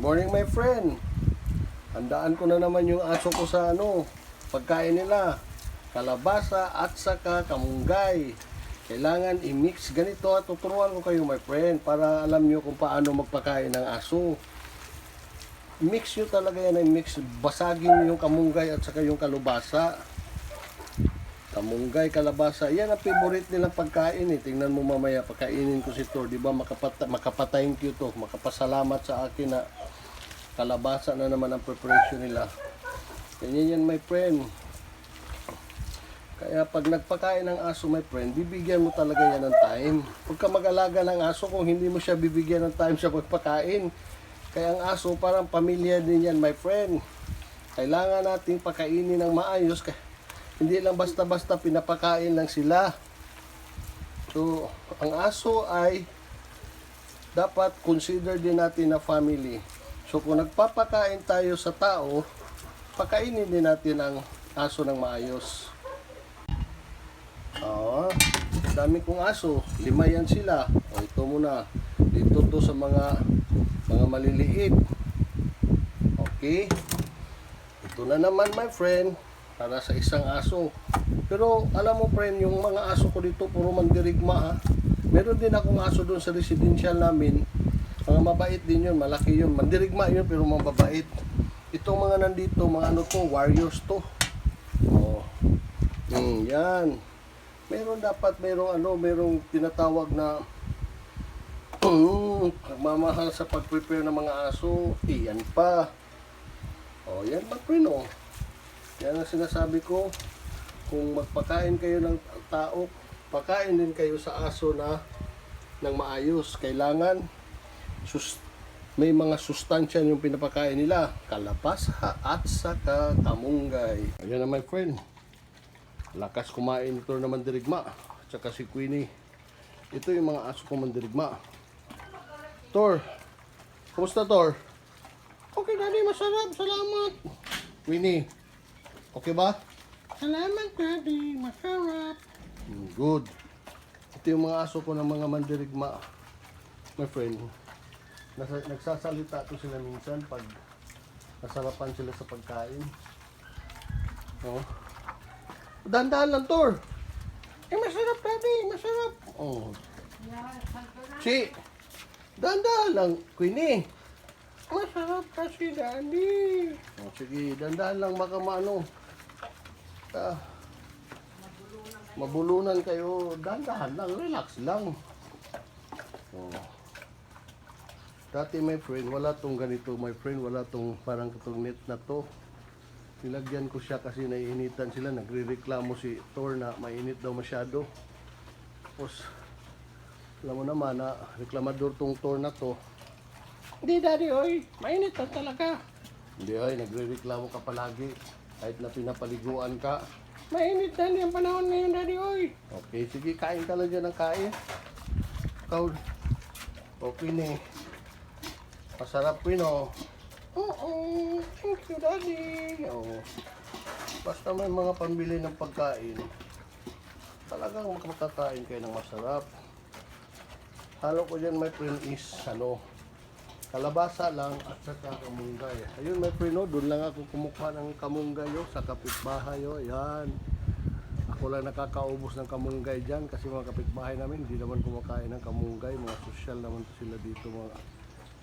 Good morning my friend. Handaan ko na naman yung aso ko sa ano, pagkain nila. Kalabasa at saka kamunggay. Kailangan i-mix ganito at tuturuan ko kayo my friend para alam nyo kung paano magpakain ng aso. Mix nyo talaga yan mix. Basagin yung kamunggay at saka yung kalubasa. Kamunggay, kalabasa, yan ang favorite nilang pagkain eh. Tingnan mo mamaya, pagkainin ko si Tor, di ba makapata, makapa-thank you to, makapasalamat sa akin na kalabasa na naman ang preparation nila. Ganyan yan my friend. Kaya pag nagpakain ng aso my friend, bibigyan mo talaga yan ng time. Huwag ka mag-alaga ng aso kung hindi mo siya bibigyan ng time sa pagpakain. Kaya ang aso parang pamilya din yan my friend. Kailangan nating pakainin ng maayos. Kaya hindi lang basta-basta pinapakain lang sila. So, ang aso ay dapat consider din natin na family. So, kung nagpapakain tayo sa tao, pakainin din natin ang aso ng maayos. Oo, dami kong aso. Lima yan sila. O, ito muna. Dito to sa mga mga maliliit. Okay. Ito na naman, my friend para sa isang aso. Pero alam mo friend, yung mga aso ko dito puro mandirigma ha. Meron din akong aso doon sa residential namin. Mga mabait din yun, malaki yun. Mandirigma yun pero mababait. Itong mga nandito, mga ano to, warriors to. Oh. Mm, yan. Meron dapat merong ano, merong tinatawag na pagmamahal sa pag-prepare ng mga aso. Iyan pa. Oh, yan friend oh. Yan ang sinasabi ko. Kung magpakain kayo ng tao, pakain din kayo sa aso na ng maayos. Kailangan sus may mga sustansya yung pinapakain nila. Kalabasa at saka kamunggay. Ayan na my friend. Lakas kumain ito na mandirigma. At saka si Queenie. Ito yung mga aso kong mandirigma. Tor. Kumusta Tor? Okay daddy, masarap. Salamat. Queenie. Okay ba? Salamat, Daddy. Masarap. Good. Ito yung mga aso ko ng mga mandirigma. My friend. Nasa, nagsasalita to sila minsan pag nasarapan sila sa pagkain. Oh. Dandahan lang, Tor. Eh, masarap, Daddy. Masarap. Oh. Si, dandahan lang, Queenie. Masarap kasi, Daddy. Oh, sige, dandahan lang baka maano. Mabulunan kayo. Dandahan lang, relax lang. Oh. Dati my friend, wala tong ganito my friend, wala tong parang katong net na to. Nilagyan ko siya kasi naiinitan sila, nagre-reklamo si Thor na mainit daw masyado. Tapos, alam mo naman na reklamador tong Thor na to. Hindi daddy, oy, mainit na talaga. Hindi oy, nagre-reklamo ka palagi. Kahit na pinapaliguan ka. Mainit na ang panahon ngayon daddy, oy. Okay, sige, kain ka lang dyan ng kain. Ikaw, okay na eh. Masarap yun, oh. Oo, thank you, Daddy. Oo. Basta may mga pambili ng pagkain, talagang makakakain kayo ng masarap. Halo ko dyan, my friend, is, ano, kalabasa lang at saka kamunggay. Ayun, my friend, oh, doon lang ako kumukuha ng kamunggay, oh, sa kapitbahay, oh, yan. Ako lang nakakaubos ng kamunggay dyan kasi mga kapitbahay namin hindi naman kumakain ng kamunggay. Mga sosyal naman to sila dito mga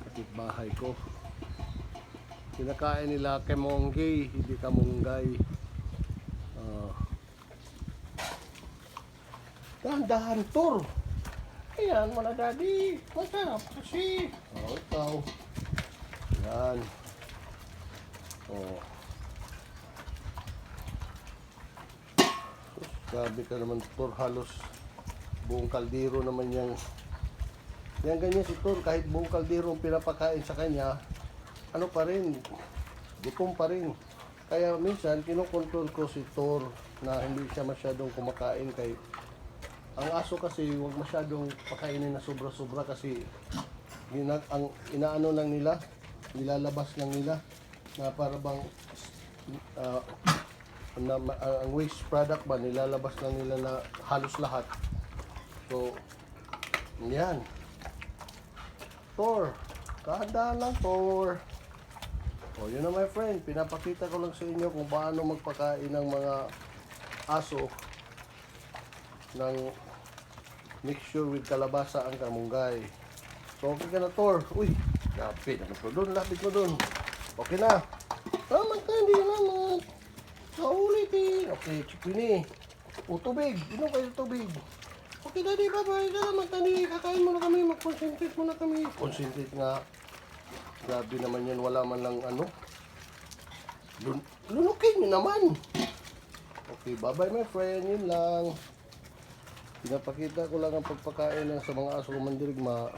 kapitbahay ko. Kinakain nila kemonggay, hindi kamunggay. Ah. Dahan-dahan, Tor. Ayan, wala daddy. Masarap kasi. Oh, ikaw. Yan. Oh. Grabe ka naman, Tor. Halos buong kaldero naman yung... Yan ganyan si Tor. Kahit buong kaldero ang pinapakain sa kanya, ano pa rin, gutom pa rin. Kaya minsan, kinokontrol ko si Tor na hindi siya masyadong kumakain kay... Ang aso kasi, huwag masyadong pakainin na sobra-sobra kasi ina, ang inaano lang nila, nilalabas lang nila na para bang ah, na, ah, ang waste product ba nilalabas lang nila na halos lahat. So, yan. Tor, Kahandaan lang, Tor. O, yun na, my friend. Pinapakita ko lang sa inyo kung paano magpakain ng mga aso ng mixture with kalabasa ang kamunggay. So, okay ka na, Tor. Uy, lapit. Ano po doon? Lapit mo doon. Okay na. Salamat ka, hindi naman. Naulitin. Okay, chipini. O, tubig. Inom kayo tubig. Okay, daddy, bye-bye. Salamat, daddy. Kakain muna kami. Mag-concentrate muna kami. Concentrate nga. Grabe naman yan. Wala man lang ano. Lun lunukin nyo naman. Okay, bye-bye, my friend. Yun lang. Pinapakita ko lang ang pagpakain ng sa mga aso mandirigma.